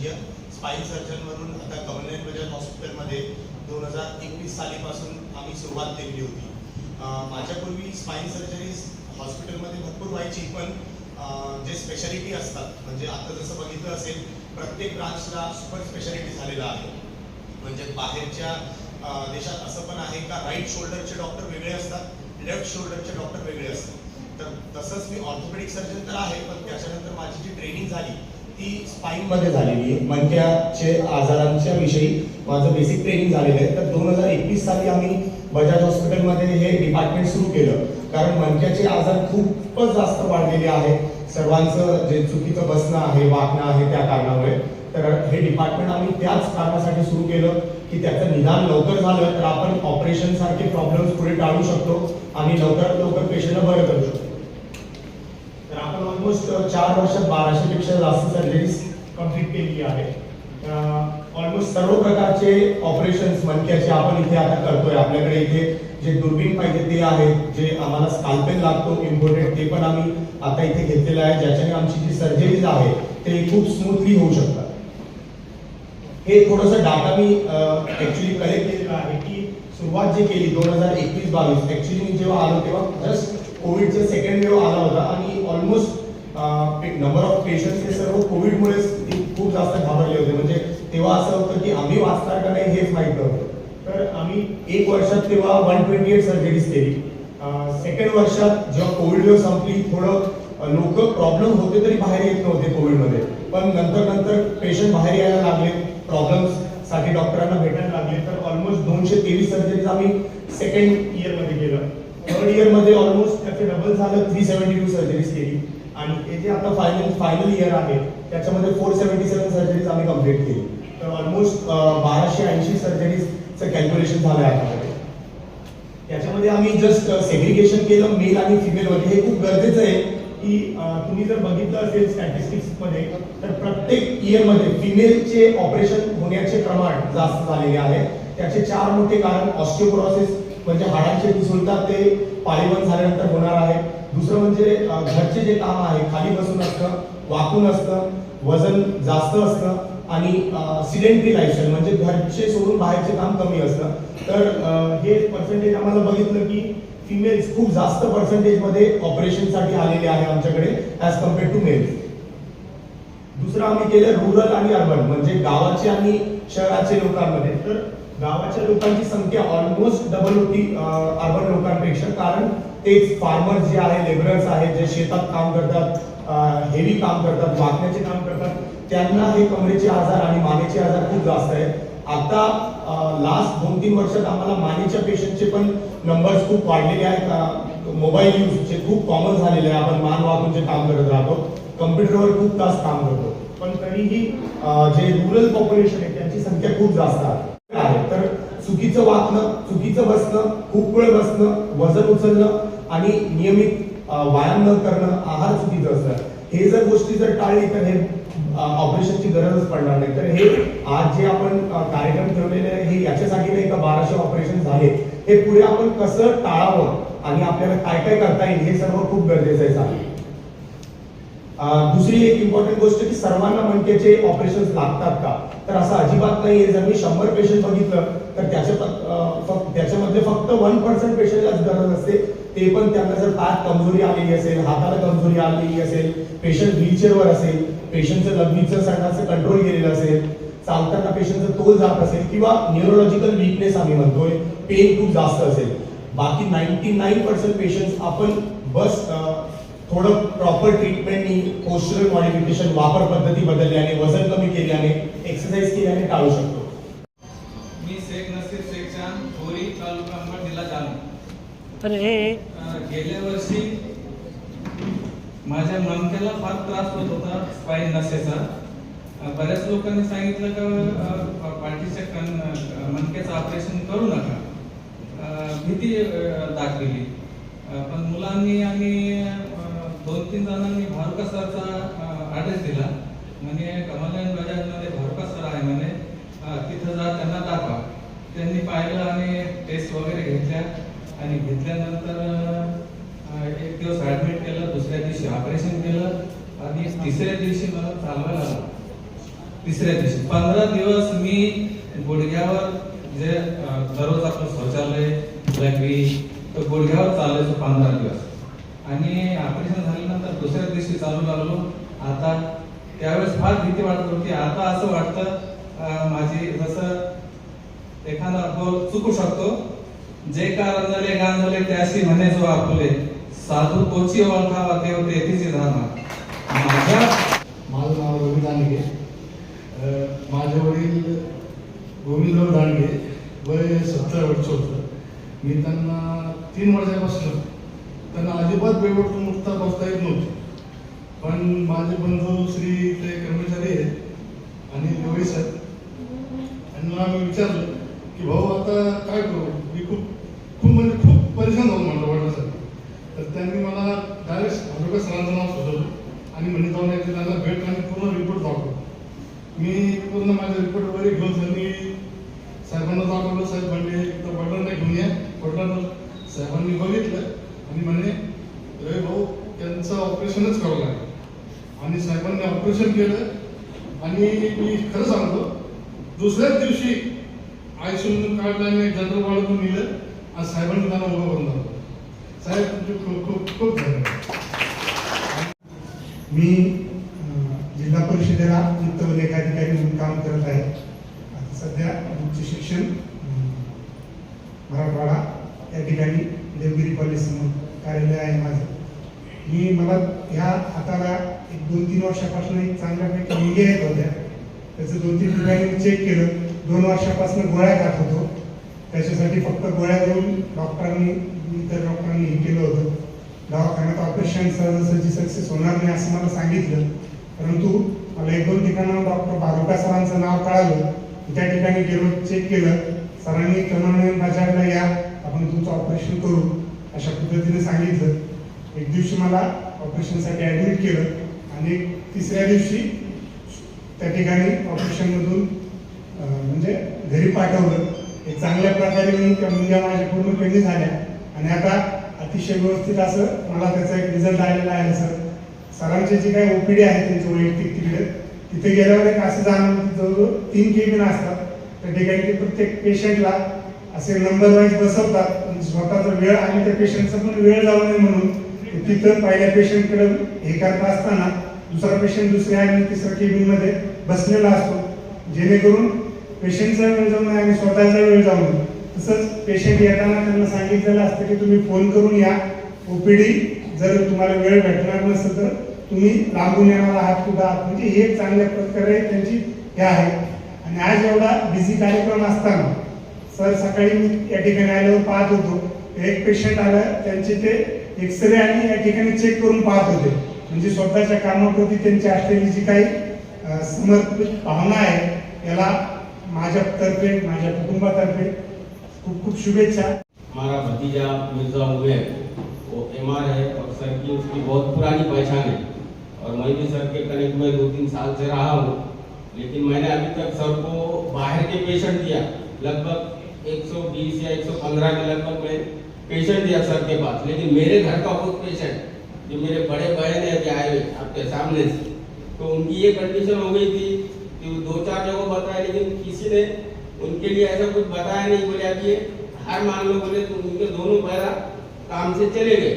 विशेषज्ञ spine surgeon म्हणून आता गव्हर्नमेंट बजाज हॉस्पिटलमध्ये दोन हजार एकवीस सालीपासून आम्ही सुरुवात केलेली होती. माझ्यापूर्वी स्पाईन सर्जरी हॉस्पिटलमध्ये भरपूर व्हायची पण जे स्पेशालिटी असतात म्हणजे आता जसं बघितलं असेल प्रत्येक ब्रांचला सुपर स्पेशालिटी झालेला आहे. म्हणजे बाहेरच्या देशात असं पण आहे का राईट शोल्डरचे डॉक्टर वेगळे असतात लेफ्ट शोल्डरचे डॉक्टर वेगळे असतात. तर तसंच मी ऑर्थोपेडिक सर्जन तर आहे पण त्याच्यानंतर माझी जी ट्रेनिंग झाली ती स्पाईनमध्ये झालेली आहे. मणक्याचे आजारांच्या विषयी माझं बेसिक ट्रेनिंग झालेलं आहे. तर दोन हजार एकवीस साली आम्ही बजाज हॉस्पिटलमध्ये हे डिपार्टमेंट सुरू केलं. कारण मणक्याचे आजार खूपच जास्त वाढलेले आहे सर्वांचं जे चुकीचं बसणं आहे वागणं आहे त्या कारणामुळे. तर हे डिपार्टमेंट आम्ही त्याच कारणासाठी सुरू केलं की त्याचं निदान लवकर झालं तर आपण ऑपरेशन सारखे प्रॉब्लेम्स पुढे टाळू शकतो. आणि लवकरात लवकर पेशंटला बरं करू शकतो तर आपण ऑलमोस्ट चार वर्षात बाराशे पेक्षा जास्त सर्जरीज कंप्लीट केली आहे. ऑलमोस्ट सर्व प्रकारचे ऑपरेशन्स मणक्याचे आपण इथे आता करतोय. आपल्याकडे इथे जे दुर्बीण पाहिजे ते आहे जे आम्हाला स्काल्पेल लागतो इम्पोर्टेड ते पण आम्ही आता इथे घेतलेलं आहे. ज्याच्याने आमची जी सर्जरीज आहे ते खूप स्मूथली होऊ शकतात. हे थोडंसं डाटा मी ऍक्च्युली कलेक्ट केलेला आहे की सुरुवात जी केली दोन हजार एकवीस बावीस ऍक्च्युली मी जेव्हा आलो तेव्हा जस्ट कोविडचा सेकंड वेव्ह आला होता आणि ऑलमोस्ट नंबर ऑफ पेशंट्स हे सर्व कोविडमुळे खूप जास्त घाबरले होते. म्हणजे तेव्हा असं होतं की आम्ही वाचणार का नाही हेच माहीत नव्हतं. तर आम्ही एक वर्षात तेव्हा वन ट्वेंटी एट सर्जरीज केली. सेकंड वर्षात जेव्हा कोविड वेव्ह संपली थोडं लोक प्रॉब्लेम होते तरी बाहेर येत नव्हते कोविडमध्ये पण नंतर नंतर पेशंट बाहेर यायला लागले प्रॉब्लेम्ससाठी डॉक्टरांना भेटायला लागले. तर ऑलमोस्ट दोनशे तेवीस सर्जरीज आम्ही सेकंड इयरमध्ये केलं. थर्ड इयरमध्ये ऑलमोस्ट त्याचे डबल झालं थ्री सेव्हन्टी टू सर्जरीज केली. आणि हे जे आता फायनल फायनल इयर आहे त्याच्यामध्ये फोर सेव्हन्टी सेव्हन सर्जरीज आम्ही कंप्लीट केली. तर ऑलमोस्ट बाराशे ऐंशी सर्जरीजचं कॅल्क्युलेशन झालं आहे आता त्याच्यामध्ये आम्ही जस्ट सेग्रिगेशन केलं मेल आणि फिमेल हे खूप गरजेचं आहे की तुम्ही जर बघितलं असेल स्टॅटिस्टिक्समध्ये तर प्रत्येक इयरमध्ये फिमेलचे ऑपरेशन होण्याचे प्रमाण जास्त झालेले आहे. त्याचे चार मोठे कारण ऑस्टिओपोरोसिस म्हणजे हाडांचे डिसॉल्टा ते पाळीबंद झाल्यानंतर होणार आहे. दुसरं म्हणजे घरचे जे काम आहे खाली बसून असतं वाकून असतं वजन जास्त असतं आणि सिडेंटरी लाईफस्टाईल म्हणजे घरचे सोडून बाहेरचे काम कमी असतं. तर हे पर्सेंटेज आम्हाला बघितलं की फिमेल्स खूप जास्त पर्सेंटेजमध्ये ऑपरेशनसाठी आलेले आहे आमच्याकडे ॲज कंपेअर टू मेल्स दुसरं आम्ही केलं रुरल आणि अर्बन म्हणजे गावाचे आणि शहराचे लोकांमध्ये. तर गावाच्या लोकांची संख्या ऑलमोस्ट डबल होती अर्बन लोकांपेक्षा. कारण तेच फार्मर्स जे आहे लेबरर्स आहेत जे शेतात काम करतात हेवी काम करतात वाकण्याचे काम करतात त्यांना हे कमरेचे आजार आणि मानेचे आजार खूप जास्त आहेत. आता लास्ट दोन तीन वर्षात आम्हाला मानेच्या पेशंटचे पण नंबर्स खूप वाढलेले आहेत. मोबाईल यूजचे खूप कॉमन झालेले आहे. आपण मान वाकून जे काम करत राहतो कम्प्युटरवर खूप तास काम करतो. पण तरीही जे रुरल पॉप्युलेशन आहे त्यांची संख्या खूप जास्त आहे. चुकीचं वागणं चुकीचं बसणं खूप वेळ बसणं वजन उचलणं आणि नियमित व्यायाम न करणं आहार चुकीचं असणं हे जर गोष्टी जर टाळली तर हे ऑपरेशनची गरजच पडणार नाही. तर हे आज जे आपण कार्यक्रम ठेवलेले आहे हे याच्यासाठी नाही का बाराशे ऑपरेशन झाले. हे पुढे आपण कसं टाळावं आणि आपल्याला काय काय करता येईल हे सर्व खूप गरजेचं आहे चालेल दुसरी एक इम्पॉर्टंट गोष्ट की सर्वांना मनकेचे ऑपरेशन लागतात का? तर असं अजिबात नाहीये. जर मी शंभर पेशंट बघितलं तर त्याच्या फक्त त्याच्यामधले फक्त वन पर्सेंट पेशंटलाच गरज असते. ते पण त्यांना जर पायात कमजोरी आलेली असेल हाताला कमजोरी आलेली असेल पेशंट व्हीलचेअरवर असेल पेशंटचं लग्नीचं संडाचं कंट्रोल गेलेलं असेल चालताना पेशंटचं तोल जात असेल किंवा न्यूरोलॉजिकल वीकनेस आम्ही म्हणतोय पेन खूप जास्त असेल. बाकी नाईन्टी नाईन पर्सेंट पेशंट आपण बस थोडं प्रॉपर ट्रीटमेंटनी पोस्टरल मॉडिफिकेशन वापर पद्धती बदलल्याने वजन कमी केल्याने एक्सरसाइज केल्याने टाळू शकतो. तर हे गेल्या वर्षी माझ्या मणक्याला फार त्रास होत होता स्पाईन नसेचा बऱ्याच लोकांनी सांगितलं का पाठीच्या कण अं, ऑपरेशन करू नका. भीती दाखवली. पण मुलांनी आणि दोन तीन जणांनी भारुका सरचा आदेश दिला. म्हणे कमलयन बजाजमध्ये भारुका सर आहे म्हणे. तिथं जा त्यांना दाखवा. त्यांनी पाहिलं आणि टेस्ट वगैरे घेतल्या. आणि घेतल्यानंतर एक दिवस ऍडमिट केलं दुसऱ्या दिवशी ऑपरेशन केलं आणि तिसऱ्या दिवशी मला चालवायला लागलं तिसऱ्या दिवशी. पंधरा दिवस मी गुडघ्यावर जे दररोज आपलं शौचालय लघवी तर गुडघ्यावर चालायचो पंधरा दिवस. आणि ऑपरेशन झाल्यानंतर दुसऱ्या दिवशी चालू लागलो. आता त्यावेळेस फार भीती वाटत होती. आता असं वाटतं माझी जसं एखादा बोल चुकू शकतो जे का रंजले गांजले त्याशी म्हणे जो आपले. साधू कोची ओळखावा देव तेथीची राहणार माझ्या माझं नाव रवी दांडगे माझे वडील गोविंदराव दांडगे वय सत्तर वर्ष होतं. मी त्यांना तीन वर्षापासून त्यांना अजिबात बेवडून मुक्ता बसता येत नव्हती. पण माझे बंधू श्री ते कर्मचारी आहेत आणि गवळी साहेब. त्यांना मी विचारलं की भाऊ आता काय करू? मी खूप खूप म्हणजे खूप परेशान झालो म्हणलं वडिलांसाठी. तर त्यांनी मला डायरेक्ट आरोग्य सरांचं नाव सुचवलं आणि म्हणे जाऊन यायचं त्यांना भेट आणि पूर्ण रिपोर्ट दाखवतो मी पूर्ण माझ्या रिपोर्ट वगैरे घेऊन त्यांनी साहेबांना दाखवलं. साहेब म्हणले तर वडिलांना घेऊन या. वडिलांना साहेबांनी बघितलं आणि म्हणे रे भाऊ त्यांचं ऑपरेशनच करावं लागेल. आणि साहेबांनी ऑपरेशन केलं आणि मी खरं सांगतो दुसऱ्याच दिवशी आयसीयून काढलं आणि जनरल वाढवून नेलं आणि साहेबांनी त्यांना उभं करून दाखवलं साहेब तुमचे खूप खूप खूप धन्यवाद. मी जिल्हा परिषदेला मुक्त लेखाधिकारी म्हणून काम करत आहे. आता सध्या उच्च शिक्षण मराठवाडा या ठिकाणी देवगिरी कॉलेज समोर कार्यालय आहे माझं. मी मला ह्या हाताला एक दोन तीन वर्षापासून एक चांगल्यापैकी मुंगे येत होत्या. त्याचं दोन तीन ठिकाणी मी चेक केलं. दोन वर्षापासून गोळ्या खात होतो. त्याच्यासाठी फक्त गोळ्या देऊन डॉक्टरांनी इतर डॉक्टरांनी हे केलं होतं. दवाखान्यात ऑपरेशन सहजासहजी सक्सेस होणार नाही असं मला सांगितलं. परंतु मला एक दोन ठिकाणावर डॉक्टर बारोका सरांचं नाव कळालं. त्या ठिकाणी गेलो चेक केलं. सरांनी क्रमाने बजावला या आपण तुमचं ऑपरेशन करू अशा पद्धतीने सांगितलं. एक दिवशी मला ऑपरेशनसाठी ॲडमिट केलं आणि तिसऱ्या दिवशी त्या ठिकाणी ऑपरेशनमधून म्हणजे घरी पाठवलं. हे चांगल्या प्रकारे मी त्या मुलग्या माझ्या पूर्ण कमी झाल्या. आणि आता अतिशय व्यवस्थित असं मला त्याचा एक रिझल्ट आलेला आहे सर सरांचे जे काही ओपीडी आहे त्यांचे वैयक्तिक तिकडे तिथे गेल्यावर एक असं जाणवलं की जवळजवळ तीन केबिन असतात त्या ठिकाणी ते प्रत्येक पेशंटला असे नंबर वाईज बसवतात. म्हणजे स्वतःचा वेळ आणि त्या पेशंटचा पण वेळ जाऊ नये म्हणून तिथं पहिल्या पेशंटकडे हे करत असताना दुसरा पेशंट दुसऱ्या आणि तिसऱ्या केबिनमध्ये बसलेला असतो. जेणेकरून पेशंटचा वेळ जाऊ नये आणि स्वतःचा वेळ जाऊ नये तसंच पेशंट येताना त्यांना सांगितलेलं असतं की तुम्ही फोन करून या. ओपीडी जर तुम्हाला वेळ भेटणार नसेल तर तुम्ही लांबून येणार आहात कुठं आहात म्हणजे हे चांगल्या प्रकारे त्यांची हे आहे. आणि आज एवढा बिझी कार्यक्रम असताना सर सकाळी मी या ठिकाणी आल्यावर पाहत होतो. एक पेशंट आलं त्यांचे ते एक्सरे आणि या ठिकाणी चेक करून पाहत होते. म्हणजे स्वतःच्या कामाप्रती त्यांची असलेली जी काही समर्पित भावना आहे याला माझ्यातर्फे माझ्या कुटुंबातर्फे खूप खूप शुभेच्छा. हमारा भतीजा मिर्ज़ा उबैर वो एम आर है और सर की उसकी बहुत पुरानी पहचान है। और मैं भी सर के कनेक्ट में दो तीन साल से रहा हूँ, लेकिन मैंने अभी तक सर को बाहर के पेशेंट दिया। लगभग 120 या 115 के लगभग मैं पेशेंट दिया सर के पास। लेकिन मेरे घर का बहुत पेशेंट जो मेरे बड़े बहन है अभी आए आपके सामने से तो उनकी ये कंडीशन हो गई थी कि दो चार जगह बताया, लेकिन किसी ने उनके लिए ऐसा कुछ बताया नहीं, बोले अभी ये हार मान लो, बोले तो उनके दोनों पैरा काम से चले गए।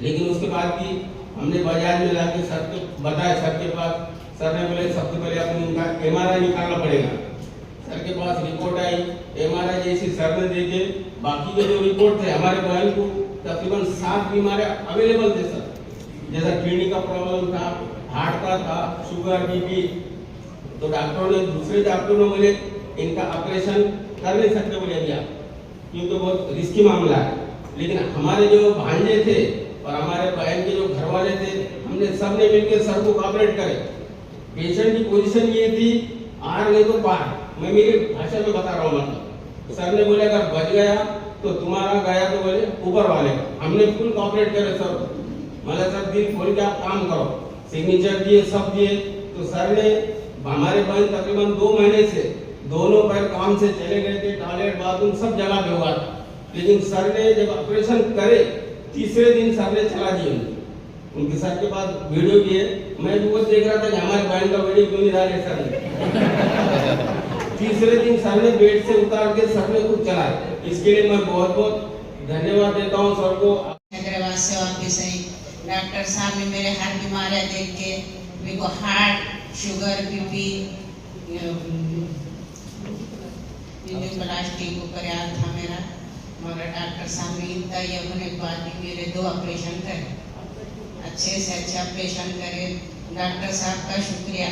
लेकिन उसके बाद भी हमने बाज़ार में लाके सर को बताया, सर के पास, सर ने बोले, सबसे पहले अपन उनका एमआरआई निकालना पड़ेगा। सर के पास रिपोर्ट आई एम आर आई जैसी सर ने देखे बाकी के जो रिपोर्ट थे हमारे बहन को, तकरीबन सात बीमारियाँ अवेलेबल थे, सर। जैसा किडनी का प्रॉब्लम था हार्ट का था शुगर बीपी तो डॉक्टरों ने दूसरे डॉक्टरों ने बोले, इनका ऑपरेशन कर नहीं सकते बोले अभी क्योंकि बहुत रिस्की मामला है। लेकिन हमारे जो भांजे थे और हमारे बहन के जो घर वाले थे, हमने सबने मिलकर सर को कॉपरेट करे। पेशेंट की पोजीशन ये थी आर नहीं तो पार मैं मेरी भाषा में बता रहा हूँ मतलब। सर ने बोले, अगर बच गया तो तुम्हारा गया तो बोले ऊपर वाले। हमने फुल कॉपरेट करे सर मतलब सर दिल खोल के आप काम करो। सिग्नेचर दिए, सब दिए। तो सर ने हमारे बहन तकरीबन दो महीने से दोनों पैर काम से चले गए थे टॉयलेट बाथरूम सब जगह पे हुआ था। लेकिन सर ने जब ऑपरेशन करे, तीसरे दिन सर ने चला दिया उनके सर के पास वीडियो भी है। मैं भी वो देख रहा था कि हमारे बहन का वीडियो क्यों नहीं डाले सर ने? तीसरे दिन सर ने बेड से उतार के सर ने खुद चलाए इसके लिए मैं बहुत बहुत धन्यवाद देता हूँ सर को। अग्रवाल सेवा भी सही। डॉक्टर साहब ने मेरे हर बीमारियाँ देख के मेरे को हार्ट शुगर बीपी प्लास्टिक को कराया था मेरा मगर डॉक्टर साहब ने इतना ये होने के बाद भी मेरे दो ऑपरेशन करे अच्छे से अच्छे ऑपरेशन करे डॉक्टर साहब का शुक्रिया.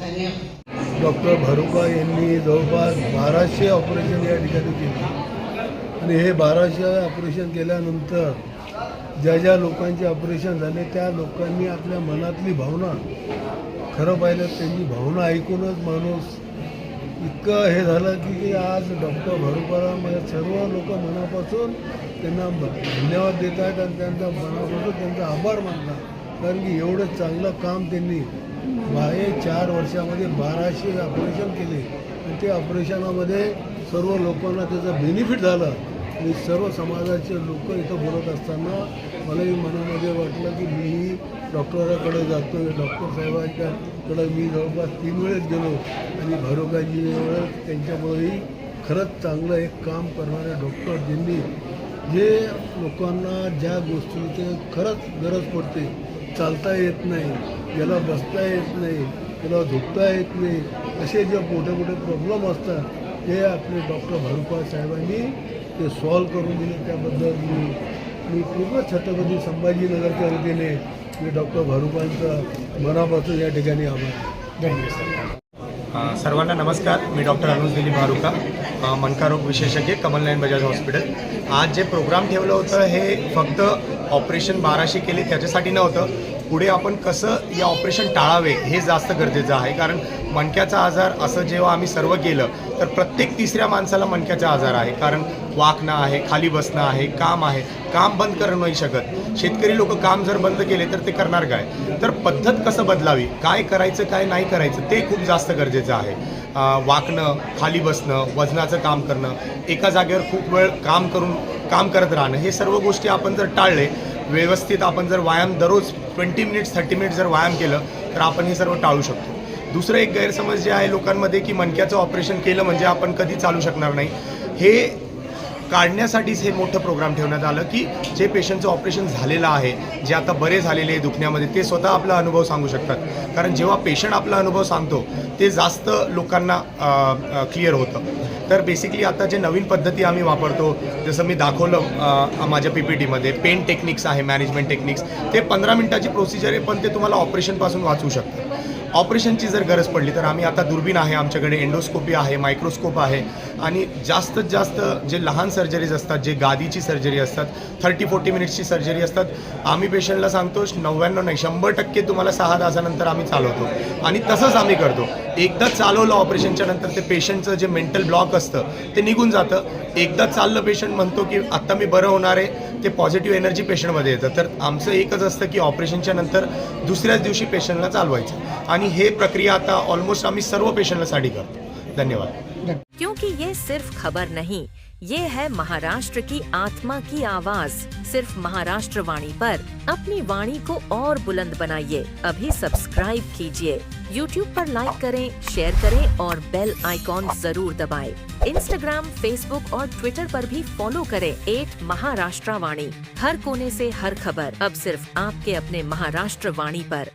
धन्यवाद. डॉक्टर भारुका यांनी जवळपास बाराशे ऑपरेशन या ठिकाणी केली. आणि हे बाराशे ऑपरेशन केल्यानंतर ज्या ज्या लोकांचे ऑपरेशन झाले त्या लोकांनी आपल्या मनातली भावना खरं पाहिलं त्यांची भावना ऐकूनच माणूस इतकं हे झालं की की आज डॉक्टर भारुकाला म्हणजे सर्व लोक मनापासून त्यांना धन्यवाद देत आहेत आणि त्यांचा मनापासून त्यांचा आभार मानतात. कारण की एवढं चांगलं काम त्यांनी बाहे चार वर्षामध्ये बाराशे ऑपरेशन केले. आणि ते ऑपरेशनामध्ये सर्व लोकांना त्याचं बेनिफिट झालं. आणि सर्व समाजाचे लोक इथं बोलत असताना मलाही मनामध्ये वाटलं की मीही डॉक्टराकडे जातो डॉक्टर साहेबांच्याकडे मी जवळपास तीन वेळेस गेलो. आणि भारोकाजी वेळेस त्यांच्यामुळेही खरंच चांगलं एक काम करणारे डॉक्टर ज्यांनी जे लोकांना ज्या गोष्टीचे खरंच गरज पडते चालता येत नाही ज्याला बसता येत नाही त्याला झोपता येत नाही असे जे मोठे मोठे प्रॉब्लेम असतात ते आपले डॉक्टर भारुपा साहेबांनी ते सॉल्व करून दिले. त्याबद्दल मी मी पूर्ण छत्रपती संभाजीनगरच्या वतीने मी डॉक्टर भारुपांचा मनापासून या ठिकाणी आभार. सर्वांना नमस्कार. मी डॉक्टर अनुज दिलीप भारुका मनकारोग विशेषज्ञ कमलनायन बजाज हॉस्पिटल. आज जे प्रोग्राम ठेवलं होतं हे फक्त ऑपरेशन बाराशे केले त्याच्यासाठी नव्हतं. पुढे आपण कसं या ऑपरेशन टाळावे हे जास्त गरजेचं आहे. कारण मणक्याचा आजार असं जेव्हा आम्ही सर्व केलं तर प्रत्येक तिसऱ्या माणसाला मणक्याचा आजार आहे. कारण वाकणं आहे खाली बसणं आहे काम आहे. काम बंद करणं नाही शकत. शेतकरी लोक काम जर बंद केले तर ते करणार काय? तर पद्धत कसं बदलावी? काय करायचं काय नाही करायचं ते खूप जास्त गरजेचं आहे. वाकणं खाली बसणं वजनाचं काम करणं एका जागेवर खूप वेळ काम करून काम करत राहणं हे सर्व गोष्टी आपण जर टाळले व्यवस्थित आपण जर व्यायाम दररोज ट्वेंटी मिनिट्स थर्टी मिनिट्स जर व्यायाम केलं तर आपण हे सर्व टाळू शकतो. दुसरं एक गैरसमज जे आहे लोकांमध्ये की मणक्याचं ऑपरेशन केलं म्हणजे आपण कधी चालू शकणार नाही. हे काढण्यासाठीच हे मोठं प्रोग्राम ठेवण्यात आलं की जे पेशंटचं ऑपरेशन झालेलं आहे जे आता बरे झालेले आहे दुखण्यामध्ये ते स्वतः आपला अनुभव सांगू शकतात. कारण जेव्हा पेशंट आपला अनुभव सांगतो ते जास्त लोकांना क्लिअर होतं. तर बेसिकली आता जे नवीन पद्धती आम्ही वापरतो जसं मी दाखवलं माझ्या पी पी टीमध्ये पेन टेक्निक्स आहे मॅनेजमेंट टेक्निक्स ते पंधरा मिनिटाची प्रोसिजर आहे पण ते तुम्हाला ऑपरेशनपासून वाचवू शकतं ऑपरेशनची जर गरज पडली तर आम्ही आता दुर्बीण आहे आमच्याकडे एंडोस्कोपी आहे मायक्रोस्कोप आहे. आणि जास्तीत जास्त जे लहान सर्जरीज असतात जे गादीची सर्जरी असतात थर्टी फोर्टी मिनिट्सची सर्जरी असतात आम्ही पेशंटला सांगतो नव्याण्णव नाही शंभर टक्के तुम्हाला सहा तासानंतर आम्ही चालवतो. आणि तसंच आम्ही करतो. एकदा चालवलं ऑपरेशनच्या नंतर ते पेशंटचं जे मेंटल ब्लॉक असतं ते निघून जातं. एकदा चाललं पेशंट म्हणतो की आत्ता मी बरं होणार आहे ते पॉझिटिव्ह एनर्जी पेशंटमध्ये येतं. तर आमचं एकच असतं की ऑपरेशनच्या नंतर दुसऱ्याच दिवशी पेशंटला चालवायचं. आणि हे प्रक्रिया आता ऑलमोस्ट आम्ही सर्व पेशंटला करतो. धन्यवाद। क्योंकि ये सिर्फ़ खबर नहीं, ये है महाराष्ट्र की आत्मा की आवाज़। सिर्फ़ महाराष्ट्र वाणी पर अपनी वाणी को और बुलंद बनाइए। अभी सब्सक्राइब कीजिए। YouTube पर लाइक करें, शेयर करें और बेल आइकॉन ज़रूर दबाएँ। इंस्टाग्राम, फेसबुक और ट्विटर पर भी फॉलो करें एट महाराष्ट्र वाणी हर कोने से हर खबर, अब सिर्फ़ आपके अपने महाराष्ट्र वाणी पर।